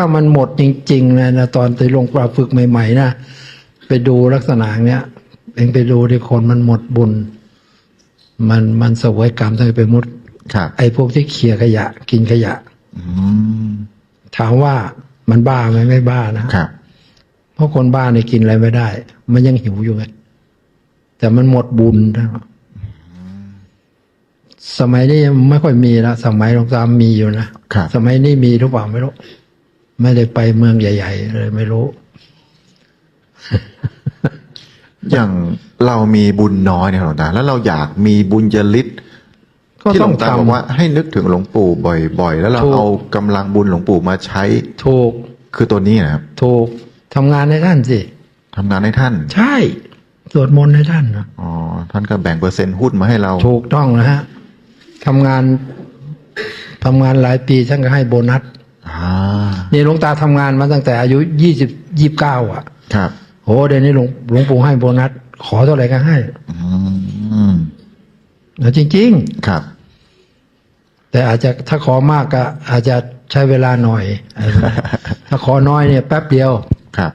ถ้ามันหมดจริงๆเลยนะตอนที่ลงปลาฝึกใหม่ๆนะไปดูลักษณะเนี้ยเองไปดูที่คนมันหมดบุญ มันมันเสวยกรรมทั้งไปมุดครับไอ้พวกที่เขี่ยขยะ กินขยะอืมถามว่ามันบ้าไหมไม่บ้านะครับเพราะคนบ้าเนี่ยกินอะไรไม่ได้ มันยังหิวอยู่ไงแต่มันหมดบุญนะสมัยนี้ยังไม่ค่อยมีละสมัยหลวงตามมีอยู่นะครับสมัยนี้มีหรือเปล่าไม่รู้ ไม่ได้ไปเมืองใหญ่ ๆ เลยไม่รู้ อย่างเรามีบุญน้อยเนี่ยหลวงตาแล้วเราอยากมีบุญยลิศก็ที่หต้ลอวงงตาทบอกว่าให้นึกถึงหลวงปู่บ่อย ๆ แล้วเราถูกเอากำลังบุญหลวงปู่มาใช้ำถูกคือตัวนี้นะครับถูกทำงานให้ท่านสิทำงานให้ท่าน ใช่สวดมนต์ให้ท่านนะอ๋อท่านก็แบ่งเปอร์เซ็นต์หุ้นมาให้เรา ถูกต้องนะฮะทำงานทำงานหลายปีท่านก็ให้โบนัสอ่า นี่หลวงตาทำงานมาตั้งแต่อายุยี่สิบยี่บเก้าอะ ครับโหเดี๋ยวนี้หลวงหลวงปู่ให้โบนัส ขอเท่าไหร่ก็ให้อืมแล้วจริงครับๆแต่อาจจะถ้าขอมากก็อาจจะใช้เวลาหน่อย ถ้าขอน้อยเนี่ยแป๊บเดียว ครับ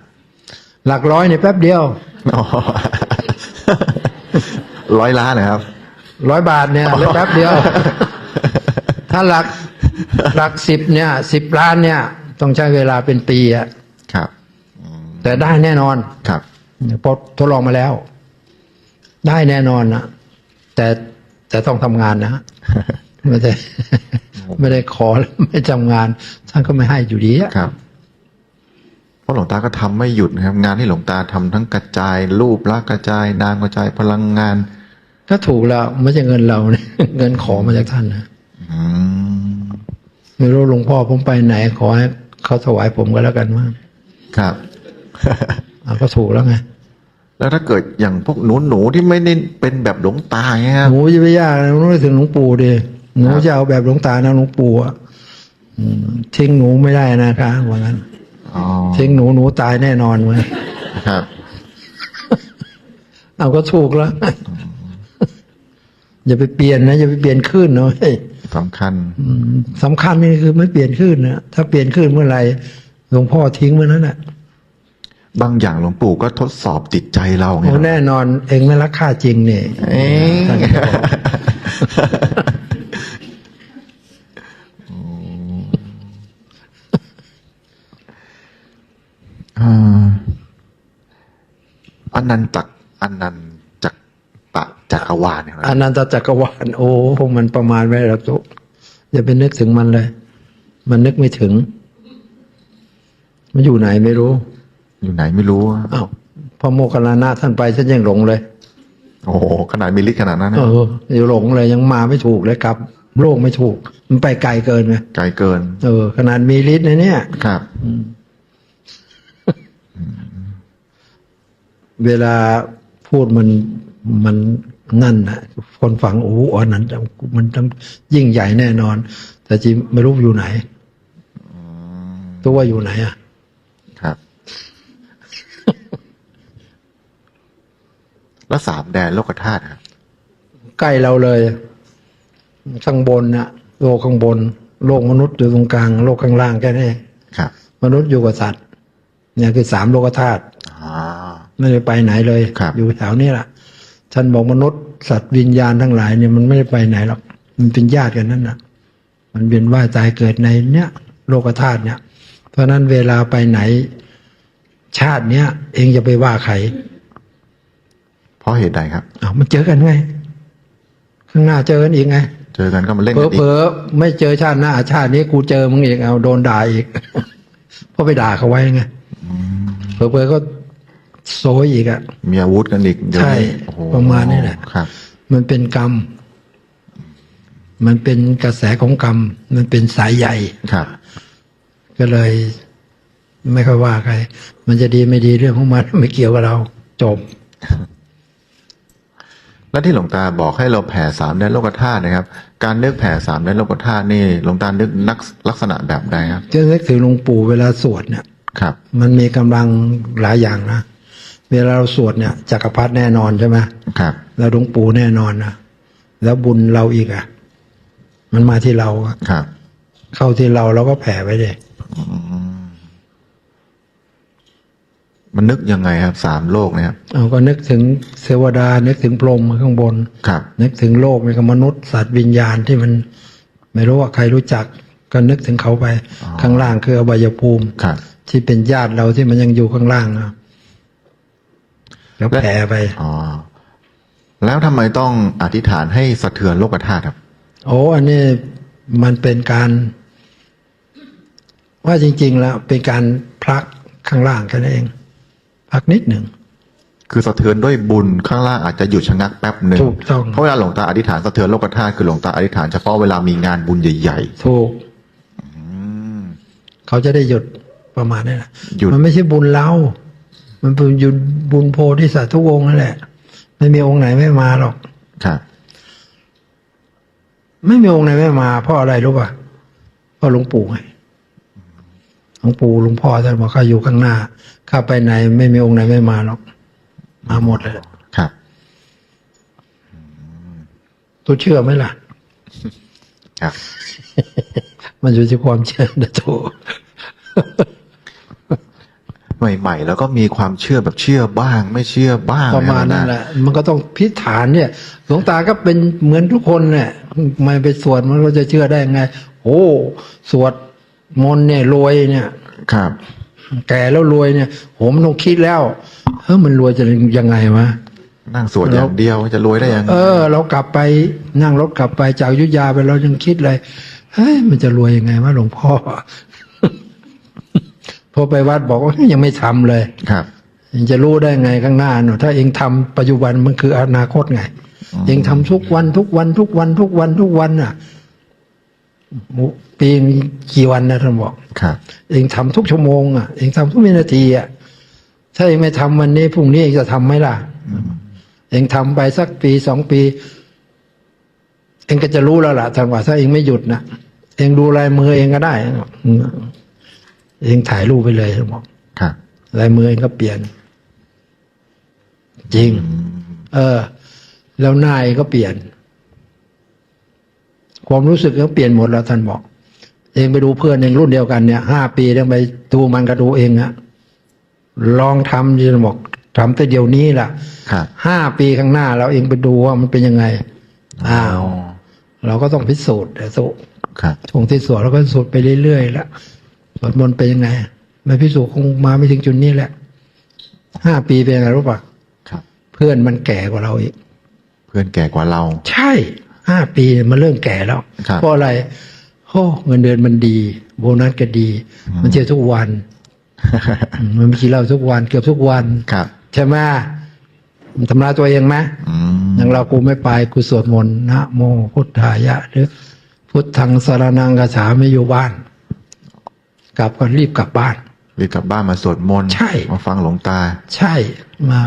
หลักร้อยเนี่ยแป๊บเดียวอ๋อร้อยล้านนะครับ ร้อยบาทเนี่ยเลยแป๊บเดียว ถ้าหลัก หลักสิบเนี่ยสิบล้านเนี่ย ต้องใช้เวลาเป็นปีอะครับแต่ได้แน่นอนครับเพราะทดลองมาแล้ว ได้แน่นอนนะแต่แต่ต้องทำงานนะไม่ได้ไม่ได้ขอแล้วไม่ทำงานท่านก็ไม่ให้อยู่ดีอะครับเพราะหลวงตาก็ทำไม่หยุดนะครับ งานที่หลวงตาทำทั้งกระจายรูปละกระจาย นามกระจายพลังงาน ก็ถูกแล้วไม่ใช่เงินเราเนี่ยเงินขอมาจากท่านนะอืม ไม่รู้หลวงพ่อผมไปไหน ขอให้เขาถวายผมก็แล้วกันว่าครับอะก็ถูกแล้วไงแล้วถ้าเกิดอย่างพวกหนูหนูๆที่ไม่ได้เป็นแบบหลวงตาเงี้ยครับหนูจะไปยากนะหนูไม่ถึงหลวงปู่ดิหนูครับจะเอาแบบหลวงตานะหลวงปู่อะอืมทิ้งหนูไม่ได้นะคะว่างั้นอ๋อทิ้งหนูหนูตายแน่นอนเว้ยครับเอาก็ถูกแล้วอย่าไปเปลี่ยนนะอย่าไปเปลี่ยนขึ้นนะเว้ย สำคัญอืมสำคัญนี่คือไม่เปลี่ยนขึ้นนะถ้าเปลี่ยนขึ้นเมื่อไหร่หลวงพ่อทิ้งเมื่อนั้นแหละบางอย่างหลวงปู่ก็ทดสอบจิตใจเราไงโอ้แน่นอนเองไม่รักข้าจริงเนี่ยเอ๊ะท่านก็บอกอ่าอันนันตักอันนันจักตะ จักรวาลเนี่ยอนันตจักรวาลโอ้มันประมาณไม่ได้หรอกทุกอย่าไปนึกถึงมันเลย มันนึกไม่ถึง มันอยู่ไหนไม่รู้ อยู่ไหนไม่รู้อ้าวพอโมคคัลลานะท่านไปฉันยังหลงเลย โอ้โหขนาดมีฤทธิ์ขนาดนั้นเอนะออยู่หลงเลยยังมาไม่ถูกเลยครับ โลกไม่ถูก มันไปไกลเกินไงไกลเกิน เออ ขนาดมีฤทธิ์นะเนี่ยครับเวลาพูดมันมัน นั่นนะคนฟังโอ้โหอันนั้นมันต้องยิ่งใหญ่แน่นอน แต่จริงไม่รู้อยู่ไหนตัวว่าอยู่ไหนอะ ครับ แล้วสามแดนโลกธาตุครับใกล้เราเลยข้างบนนะโลกข้างบน โลกมนุษย์อยู่ตรงกลาง โลกข้างล่างแค่นี้ครับ มนุษย์อยู่กับสัตว์ เนี่ยคือสามโลกธาตุอ่าไม่ได้ไปไหนเลยครับอยู่แถวนี้แหละ ท่านบอกมนุษย์สัตว์วิญญาณทั้งหลายเนี่ยมันไม่ได้ไปไหนหรอกมันเป็นญาติกันนั่นนะมันเวียนว่ายตายเกิดในเนี้ยโลกธาตุเนี่ย เพราะฉะนั้นเวลาไปไหน ชาติเนี้ยเองจะไปว่าใครเพราะเหตุใดครับอ้าวมันเจอกันไงข้างหน้าเจอกันอีกไง เจอกันก็มาเล่นเผลกัอนอีเผกลอๆไม่เจอชาติหน้าชาตินี้กูเจอมึงอีกเอาโดนด่าอีกเพราะไปด่าเขาไว้ไงเผลอๆก็ โซยอีกอะมีอาวุธกันอีกเดี๋ยวใช่นี้โอ้โหประมาณนี้แหละ ครับ มันเป็นกรรม มันเป็นกระแสของกรรม มันเป็นสายใหญ่ ครับ ก็เลย ไม่ค่อยว่าใคร มันจะดีไม่ดีเรื่องของมัน ไม่เกี่ยวกับเรา จบ แล้วที่หลวงตาบอกให้เราแผ่สามแดนโลกธาตุนะครับ การนึกแผ่สามแดนโลกธาตุนี่หลวงตานึกนักลักษณะแบบใดครับ จะนึกถึงหลวงปู่เวลาสวดเนี่ย ครับ มันมีกำลังหลายอย่างนะ เวลาเราสวดเนี่ยจักรพรรดิแน่นอนใช่ไหมครับแล้วหลวงปู่แน่นอนนะแล้วบุญเราอีกอะ มันมาที่เราอะครับ เข้าที่เราเราก็แผ่ไปเลยอืมมันนึกยังไงครับสามโลกเนี่ยครับเอาก็นึกถึงเทวดา นึกถึงพรหมข้างบนครับ นึกถึงโลกนี่ก็มนุษย์สัตว์วิญญาณที่มัน ไม่รู้ว่าใครรู้จัก ก็นึกถึงเขาไป ข้างล่างคืออบายภูมิครับที่เป็นญาติเราที่มันยังอยู่ข้างล่างนะ แล้วแผ่ไปอ๋อแล้วทำไมต้องอธิษฐานให้สะเทือนโลกธาตุครับ โอ้อันนี้มันเป็นการ ว่าจริง ๆ แล้วเป็นการพลักข้างล่างแค่นั้นเองพลักนิดหนึ่งคือสะเทือนด้วยบุญข้างล่างอาจจะหยุดชะงักแป๊บหนึ่งถูกต้องเพราะเวลาหลวงตาอธิษฐานสะเทือนโลกธาตุคือหลวงตาอธิษฐานเฉพาะเวลามีงานบุญใหญ่ถูกเขาจะได้หยุดประมาณนี้แหละหยุดมันไม่ใช่บุญเรา มันเป็นบุญบุญโพธิสัตว์ทุกองค์นั่นแหละ ไม่มีองค์ไหนไม่มาหรอกๆครับไม่มีองค์ไหนไม่มา เพราะอะไรรู้ป่ะเพราะหลวงปู่ไงหลวงปู่หลวงพ่อท่านบอกข้าอยู่ข้างหน้าข้าไปไหน ไม่มีองค์ไหนไม่มาหรอก มาหมดเลยครับตัวเชื่อไหมล่ะ ครับ มันอยู่ที่ความเชื่อนะโถ ใหม่ๆ แล้วก็มีความเชื่อแบบเชื่อบ้าง ไม่เชื่อบ้างประมาณนั้นแหละมันก็ต้องพิฐานเนี่ยหลวงตาก็เป็นเหมือนทุกคนเนี่ยไม่ไปสวดมันก็จะเชื่อได้ไงโอ้สวดมนต์เนี่ยรวยเนี่ยครับ แก่แล้วรวยเนี่ยโหมันต้องคิดแล้วเฮ้ยมันรวยจะยังไงวะนั่งสวดอย่างเดียวจะรวยได้ยังไงเออ เรากลับไปนั่งรถกลับไปจากอยุธยาไปเรายังคิดเลยเฮ้ยมันจะรวยยังไงวะหลวงพ่อ พอไปวัดบอกว่ายังไม่ทำเลยครับเองจะรู้ได้ไงข้างหน้าเนอะถ้าเองทำปัจจุบันมันคืออนาคตไงเองทำทุกวันทุกวันทุกวันทุกวันทุกวันน่ะโอ้ปีนงกี่วันนะท่านบอกครับเองทำทุกชั่วโมงอะเองทำทุกวินาทีอะถ้าเองไม่ทำวันนี้พรุ่งนี้เองจะทำไหมล่ะเองทำไปสักปีสองปี เองก็จะรู้แล้วล่ะท่านว่าถ้าเองไม่หยุดนะเองดูลายมือเองก็ได้อืม เองถ่ายรูปไปเลยท่านบอกครับลายมือเองก็เปลี่ยน จริง เออ แล้วหน้าเองก็เปลี่ยน ความรู้สึกก็เปลี่ยนหมดแล้วท่านบอก เองไปดูเพื่อนเองรุ่นเดียวกันเนี่ยห้าปีเองไปดูมันก็ดูเองอะลองทำที่บอกทำแต่เดี๋ยวนี้ล่ะครับห้าปีข้างหน้า เราเองไปดูว่ามันเป็นยังไง อ้าว เราก็ต้องพิสูจน์แต่สุครับช่วงที่สวดเราก็สวดไปเรื่อยๆแล้วส วดมนต์เป็นยังไงไม่พิสูจน์คงมาไม่ถึงจุดนี้แหละห้าปีเป็นยังไงรู้ปะครับ เพื่อนมันแก่กว่าเราอีก เพื่อนแก่กว่าเรา ใช่ห้าปีมันเริ่มแก่แล้วครับเพราะอะไรโอ้เงินเดือนมันดี โบนัสก็ดี มันเที่ยวทุกวันอืมมันไปกินเหล้าทุกวันเกือบทุกวันครับใช่ไหมมันทำร้ายตัวเองไหมอืมอย่างเรากูไม่ไปกูสวดมนต์นะโมพุทธายะหรือพุทธังสารนังกระฉาไม่อยู่บ้าน กลับก็รีบกลับบ้านรีบกลับบ้านมาสวดมนต์ใช่มาฟังหลวงตา ใช่มา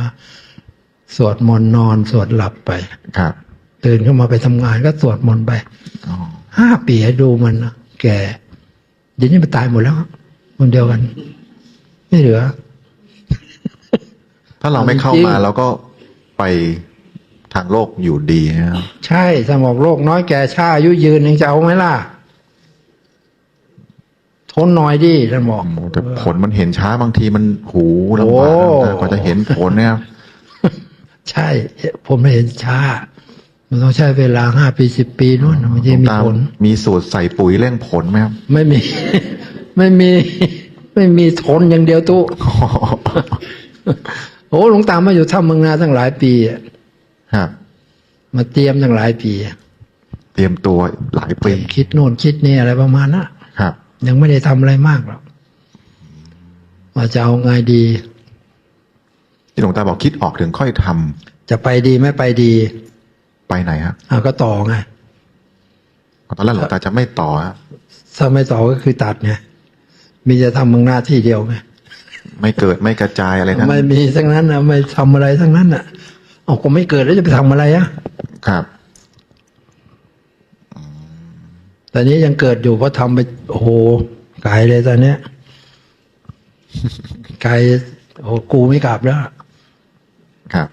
สวดมนต์นอนสวดหลับไปครับตื่นขึ้นมาไปทำงานก็สวดมนต์ไปอ๋อห้าปีให้ดูมันนะแก่เดี๋ยวนี้มันตายหมดแล้วคนเดียวกัน ไม่เหลือ ถ้าเราไม่เข้าจริงมาเราก็ไปทางโลกอยู่ดีนะครับใช่สมองโรคน้อยแก่ชาอายุยืนยังจะเอาไหมล่ะ ทนหน่อยดิท่านบอกโอ้แต่ผลมันเห็นช้าบางทีมันหูลำบากโอ้นะกว่าจะเห็นผลเนี่ยครับใช่ ผมไม่เห็นช้า มันต้องใช้เวลาห้าปีสิบปีนู่นมันจะมีหลวงตาผล มีสูตรใส่ปุ๋ยเร่งผลไหมครับ ไม่มี ไม่มี ไม่มีทนอย่างเดียวตู้โอ้หลวงตามาอยู่ถ้ำเมืองนาตั้งหลายปีอะครับมาเตรียมตั้งหลายปีอะเตรียมตัวหลายเตปีรียมคิดโน่นคิดนี่อะไรประมาณนั้นครับ ยังไม่ได้ทำอะไรมากหรอกว่าจะเอาไงดี ที่หลวงตาบอกคิดออกถึงค่อยทำจะไปดีไม่ไปดีไปไหนครับอะก็ต่อไงตอนแรกหลวงตาจะไม่ต่อครับถ้าไม่ต่อก็คือตัดไงมีจะทำเมืองหน้าที่เดียวไงไม่เกิดไม่กระจายอะไรทั้งไม่มีทั้งนั้นนะไม่ทำอะไรทั้งนั้นอะเอาก็ไม่เกิดแล้วจะไปทำอะไรอะ ครับ แต่นี้ยังเกิดอยู่เพราะทำไปโอ้โหไกลเลยตอนเนี้ยไกลโอ้โหกูไม่กลับแล้วครับ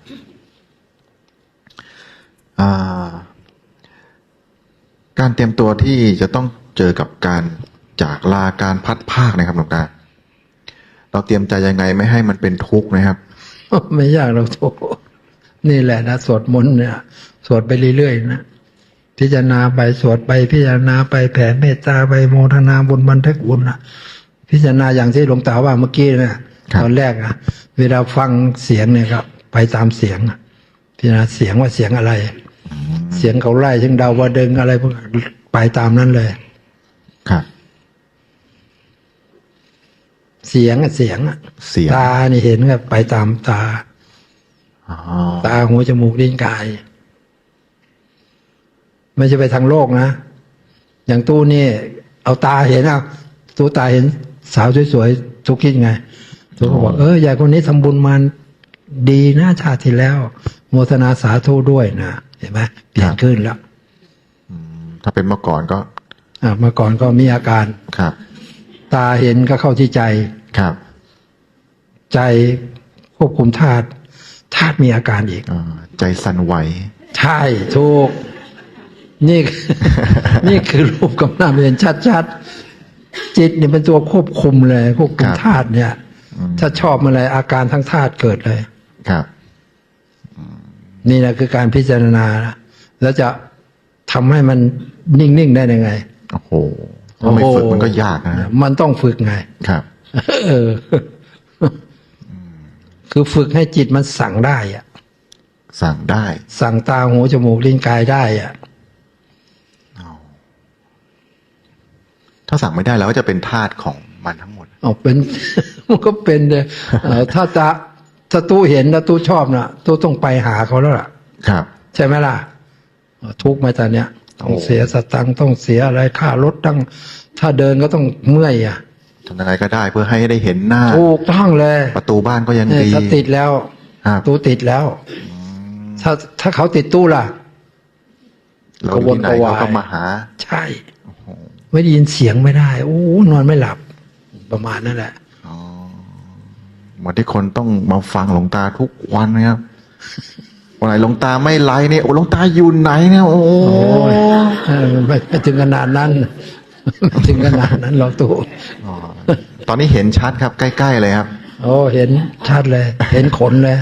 อ่าการเตรียมตัวที่จะต้องเจอกับการจากลาการพัดภาคนะครับหลวงตาเราเตรียมใจยังไงไม่ให้มันเป็นทุกข์นะครับ ไม่ยากเราโตนี่แหละนะสวดมนต์เนี่ยสวดไปเรื่อยๆนะ พิจารณาไปสวดไปพิจารณาไปแผ่เมตตาไปโมทนาบุญบันทึกบุญนะพิจารณาอย่างที่หลวงตาว่าเมื่อกี้นะครับตอนแรกอะเวลาฟังเสียงเนี่ยครับ ไปตามเสียงอะพิจารณาเสียงว่าเสียงอะไร เสียงเขาไล่ถึงดาวว่าดึงอะไรพวกนั้นไปตามนั้นเลยครับเสียงอะเสียงอะเสียงตานี่เห็นก็ไปตามตาอ๋อตาหูจมูกลิ้นกาย ไม่ใช่ไปทางโลกนะ อย่างตู้นี่เอาตาเห็นเอาตู้ตาเห็นสาวสวยๆทุกคิดไงตู้ก็บอกเออ ยายคนนี้ทำบุญมาดีนะชาติที่แล้ว โมทนาสาธุด้วยนะเห็นไหมเปลี่ยนขึ้นแล้วอืมถ้าเป็นเมื่อก่อนก็อะเมื่อก่อนก็มีอาการครับ ตาเห็นก็เข้าที่ใจครับ ใจควบคุมธาตุธาตุมีอาการอีกอ่าใจสั่นไหว ใช่ถูก นี่ นี่คือรูปกำนามเห็นชัดๆ จิตเนี่ยเป็นตัวควบคุมเลยควบคุมครับธาตุเนี่ยอืมถ้าชอบอะไรอาการทั้งธาตุเกิดเลยครับนี่นะคือการพิจารณานะแล้วจะทำให้มันนิ่งๆได้ยังไง โอ้โหถ้าไม่ฝึกมันก็ยากนะมันต้องฝึกไง ครับ เออ คือฝึกให้จิตมันสั่งได้อะสั่งได้ สั่งตาหูจมูกลิ้นกายได้อะ ถ้าสั่งไม่ได้เราก็จะเป็นทาสของมันทั้งหมดเอาเป็น มันก็เป็นเลยเอ่อถ้าจะถ้าตู้เห็นแล้วตู้ชอบนะตู้ต้องไปหาเขาแล้วล่ะ ครับ ใช่ไหมล่ะเอ่อทุกข์ไหมตอนเนี้ยต้องโอ้เสียสตังค์ต้องเสียอะไรค่ารถตั้ง ถ้าเดินก็ต้องเมื่อยอะทำยังไงก็ได้เพื่อให้ได้เห็นหน้าถูกต้องเลย ประตูบ้านก็ยังเนี่ยดีถ้าติดแล้วครับตู้ติดแล้ว ถ้าถ้าเขาติดตู้ล่ะเราอยู่ที่ไหนกระวนกระวายเขาก็มาหา ใช่ ไม่ได้ยินเสียงไม่ได้ โอ้นอนไม่หลับประมาณนั่นแหละอ๋อเหมือนที่คนต้องมาฟังหลวงตาทุกวันนะครับวันไหนหลวงตาไม่ไลฟ์เนี่ยโอ้หลวงตาอยู่ไหนเนี่ยโอ้โอ้ยเออไม่ไม่ถึงขนาดนั้นไม่ถึงขนาดนั้นหรอกตู่อ๋อตอนนี้เห็นชัดครับ ใกล้ ๆ เลยครับ โอ้เห็นชัดเลย เห็นขนเลย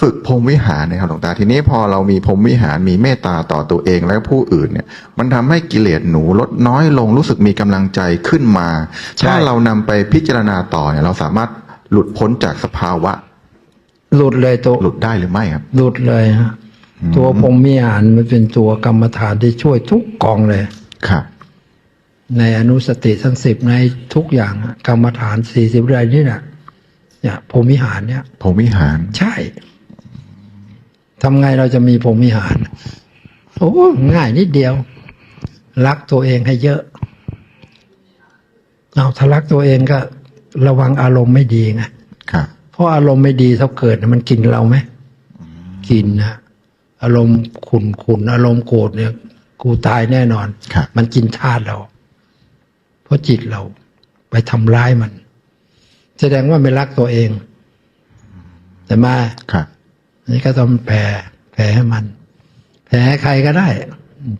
ฝึกพรหมวิหารนะครับหลวงตาทีนี้พอเรามีพรหมวิหารมีเมตตาต่อตัวเองและผู้อื่นเนี่ย มันทำให้กิเลสหนูลดน้อยลงรู้สึกมีกำลังใจขึ้นมาใช่ถ้าเรานำไปพิจารณาต่อเนี่ย เราสามารถหลุดพ้นจากสภาวะ หลุดเลยตัวหลุดได้หรือไม่ครับ หลุดเลยฮะตัวพรหมวิหารมันเป็นตัวกรรมฐานที่ช่วยทุกกองเลยครับในอนุสติทั้งสิบในทุกอย่างอะกรรมฐานสี่สิบอะไรนี่แหละ เนี่ยพรหมวิหารเนี่ยพรหมวิหาร ใช่ทำไงเราจะมีพรหมวิหารโอ้ง่ายนิดเดียว รักตัวเองให้เยอะเอาถ้ารักตัวเองก็ระวังอารมณ์ไม่ดีไงครับเพราะอารมณ์ไม่ดีเท่าเกิดน่ะมันกินเราไหมกินนะอารมณ์ขุนขุนอารมณ์โกรธเนี่ย กูตายแน่นอนครับมันกินธาตุเรา เพราะจิตเราไปทำร้ายมัน แสดงว่าไม่รักตัวเอง แต่มาครับอันนี้ก็ต้องแผ่แผ่ให้มัน แผ่ให้ใครก็ได้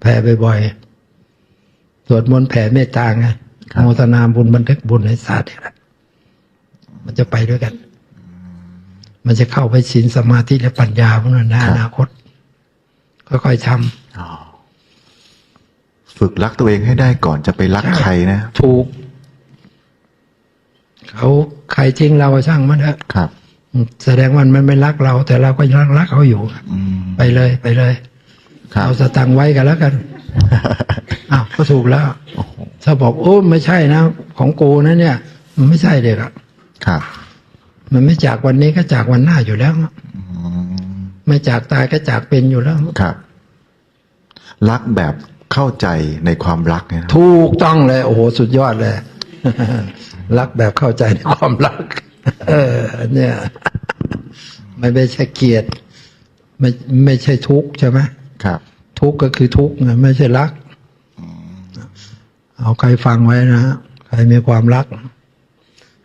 แผ่บ่อยๆสวดมนต์แผ่เมตตาไงครับโมทนาบุญบันทึกบุญในศาสตร์นี่แหละมันจะไปด้วยกัน มันจะเข้าไปศีลสมาธิและปัญญาพวกนั้นในอนาคตค่อยๆทอ๋อฝึกรักตัวเองให้ได้ก่อนจะไปรักใช่ใครนะำถูก เขาใครทิ้งเราก็ช่างมันเถอะครับ แสดงว่ามันไม่รักเรา แต่เราก็ยังรักเขาอยู่อืมไปเลยไปเลยครับเอาสตังค์ไว้กันแล้วกันอ้าวก็ถูกแล้วถ้าบอกโอ้ไม่ใช่นะ ของกูนะเนี่ย มันไม่ใช่เด็กอะครับ มันไม่จากวันนี้ก็จากวันหน้าอยู่แล้วอืมไม่จากตายก็จากเป็นอยู่แล้วครับ รักแบบเข้าใจในความรักเนี่ยนะถูกต้องเลย โอ้โหสุดยอดเลย รักแบบเข้าใจในความรัก เออ เนี่ยไม่ไม่ใช่เกลียดไม่ไม่ใช่ทุกข์ใช่ไหมครับ ทุกข์ก็คือทุกข์ไงไม่ใช่รักเอาใครฟังไว้นะฮะใครมีความรัก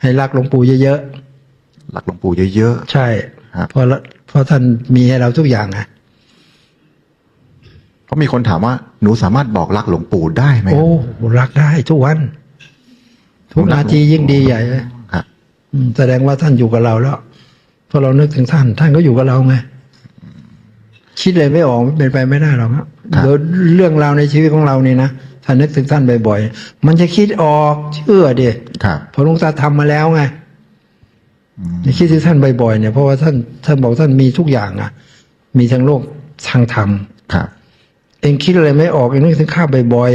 ให้รักหลวงปู่เยอะรักหลวงปู่เยอะๆใช่ครับเพราะละเพราะท่านมีให้เราทุกอย่างไงราะมีคนถามว่าหนูสามารถบอกรักหลวงปู่ได้ไหมโอ้รักได้ทุกวัน ทุกนาทียิ่งดีใหญ่เลยครับอืมแสดงว่าท่านอยู่กับเราแล้วพอเรานึกถึงท่าน ท่านก็อยู่กับเราไงคิดเลยไม่ออกเป็นไปไม่ได้หรอกครับเดี๋ยวเรื่องราวในชีวิตของเรานี่นะถ้านึกถึงท่านบ่อยๆ มันจะคิดออกเชื่อดิครับเพอหลุงตาทำมาแล้วไงอย่าคิดถึงท่านบ่อยๆเนี่ยเพราะว่าท่านท่านบอกท่านมีทุกอย่างอะ มีทั้งโลกทางธรรมครับเองคิดอะไรไม่ออกเองนึกถึงข้าบ่อย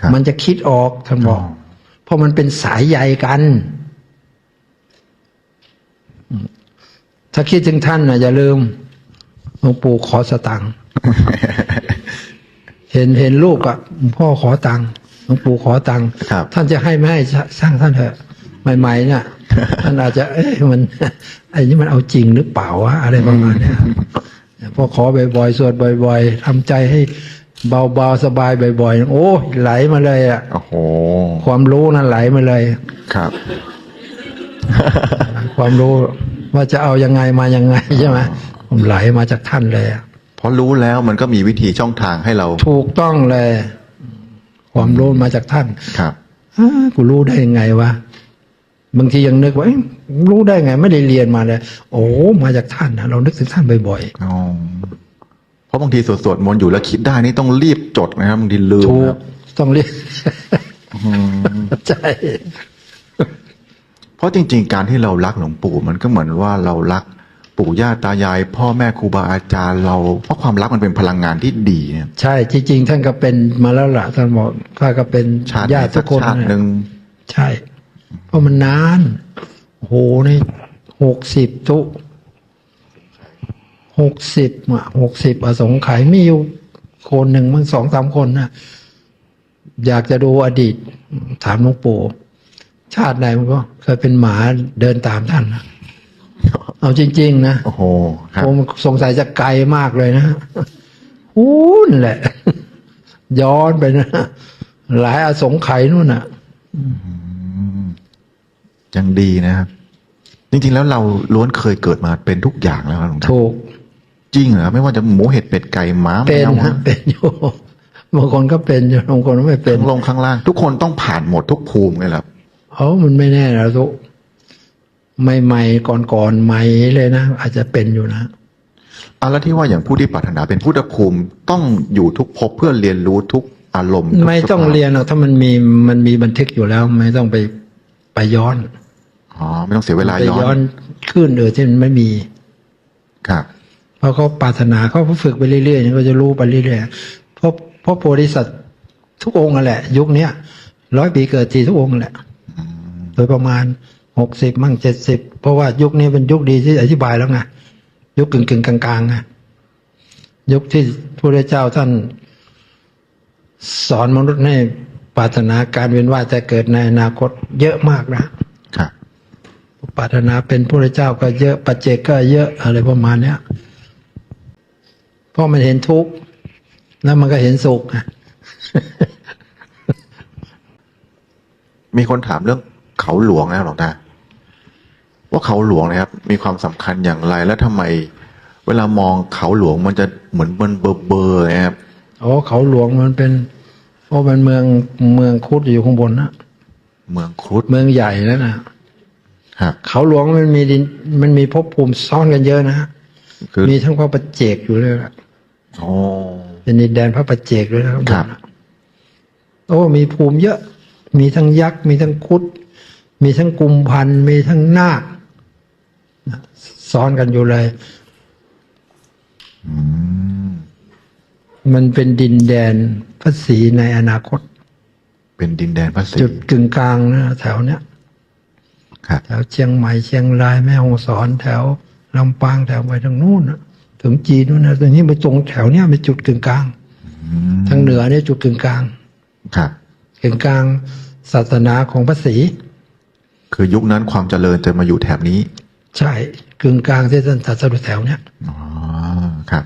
ครับๆมันจะคิดออกท่านบอกอ๋อ เพราะมันเป็นสายใยกันอืมถ้าคิดถึงท่านนะอย่าลืมหลวงปู่ขอสตังค์เห็นเห็นลูกอะพ่อขอตังค์หลวงปู่ขอตังค์ครับท่านจะให้ไม่ให้สร้างท่านเถอะใหม่ๆเนี่ยท่านอาจจะ เอ๊ะมันไอ้นี่มันเอาจริงหรือเปล่าวะอะไรประมาณเนี้ยพอขอบ่อยๆสวดบ่อย ๆทำใจให้ เบาๆสบายบ่อยๆ โอ้ยไหลมาเลยอะโอ้โหความรู้นั้นไหลมาเลย ครับ ความรู้ว่าจะเอายังไงมายังไงใช่ไหมผมไหลมาจากท่านเลยอะเพราะรู้แล้วมันก็มีวิธีช่องทางให้เรา ถูกต้องเลย ความรู้มาจากท่านครับอ้ากูรู้ได้ยังไงวะบางทียังนึกว่าเอ๊ะรู้ได้ไง ไม่ได้เรียนมาเลยโอ้มาจากท่านนะเรานึกถึงท่านบ่อยอ๋อเพราะบางทีสวดสวดมนต์อยู่แล้วคิดได้นี่ต้องรีบจดนะครับบางทีลืๆมถูกนะครับต้องเรียนอืมใช่เพราะจริง ๆ การที่เรารักหลวงปู่มันก็เหมือนว่าเรารักปู่ย่าตายาย พ่อแม่ครูบาอาจารย์เรา เพราะความรักมันเป็นพลังงานที่ดีเนี่ย ใช่จริง ๆ ท่านก็เป็นมาแล้วล่ะท่านบอกข้าก็เป็นชาติญาติทุกคนชาตินะหนึ่งใช่ เพราะมันนานโอ้โหนี่หกสิบทุ หกสิบอะหกสิบอสงไขยมีอยู่คนหนึ่งมั้งสองสามคนนะอยากจะดูอดีต ถามหลวงปู่ชาติไหนมันก็เคยเป็นหมาเดินตามท่านนะเอาจริง ๆ นะโอ้โหครับผมสงสัยจะไกลมากเลยนะหูนแหละ ย้อนไปนะหลายอสงไขยนู่นน่ะยังดีนะครับ จริง ๆ แล้วเราล้วนเคยเกิดมาเป็นทุกอย่างแล้วครับหลวงตาถูก จริงเหรอไม่ว่าจะหมูเห็ดเป็ดไก่หมาแมเป็นวฮะเป็นอยู่บางคนก็เป็นอยู่บางคนก็ไม่เป็นข้างลงข้างล่าง ทุกคนต้องผ่านหมดทุกภูมิเลยเหรอเอ้ามันไม่แน่นะทุกใหม่ๆก่อนๆใหม่เลยนะอาจจะเป็นอยู่นะอะแล้วที่ว่าอย่างผู้ที่ปรารถนาเป็นพุทธภูมิต้องอยู่ทุกภพเพื่อเรียนรู้ทุกอารมณ์ทุกไม่ต้องสภาพเรียนหรอกถ้ามันมีมันมีบันทึกอยู่แล้ว ไม่ต้องไปไปย้อนอ๋อไม่ต้องเสียเวลาไปย้อย้อนนขึ้นเออที่มันไม่มี ครับ เพราะเขาปรารถนาเขาฝึกไปเรื่อยๆเขาจะรู้ไปเรื่อยๆเพราะเพราะโพธิสัตว์ทุกองค์นั่นแหละ ยุคเนี้ยร้อยปีเกิดทีทุกองค์นั่นแหละ โดยประมาณหกสิบมั่งเจ็ดสิบเพราะว่ายุคนี้เป็นยุคดีที่อธิบายแล้วไงยุคกึ่งกึ่งๆกลางๆไงยุคที่พระเจ้าท่านสอนมนุษย์ให้ปรารถนาการเวียนว่ายแต่เกิดในอนาคตเยอะมากนะครับปรารถนาเป็นพระเจ้าก็เยอะปัจเจกก็เยอะอะไรประมาณเนี้ยเพ ราะมันเห็นทุกข์แล้วมันก็เห็นสุขอะมีคนถามเรื่องเขาหลวงนะหลวงตาว่าเขาหลวงนะครับ มีความสำคัญอย่างไร และทำไม เวลามองเขาหลวงมันจะเหมือนมันเบอร์เบอร์ๆนะครับอ๋อเขาหลวงมันเป็นเพราะมันเมืองเมืองครุดอยู่ข้างบนนะเมืองครุฑเมืองใหญ่แล้วนะครับเขาหลวงมันมีดินมันมีภพภูมิซ่อนกันเยอะนะคือมีทั้งพระปัจเจกอยู่เลยล่ะโอ้ เป็นดินแดนพระปัจเจกด้วยนะครับครับโอ้มีภูมิเยอะ มีทั้งยักษ์ มีทั้งครุด มีทั้งกุมพันธ์มีทั้งนาคนะซ้อนกันอยู่เลยอืมมันเป็นดินแดนพระศรีในอนาคต เป็นดินแดนพระศรีจุดกึ่งกลางนะแถวเนี้ยครับแถวเชียงใหม่เชียงรายแม่ฮ่องสอนแถวลำปางแถวไปทางนู้นนะ ถึงจีนนู้นนะตรงนี้ไปตรงแถวเนี้ยเป็นจุดกึ่งกลางอืมทางเหนือเนี่ยจุดกึ่งกลางครับกึ่งกลางศาสนาของพระศรีคือยุคนั้นความเจริญจะมาอยู่แถบนี้ ใช่กึ่งกลางที่ท่านตรัดสรุปแถวเนี้ยอ๋อครับ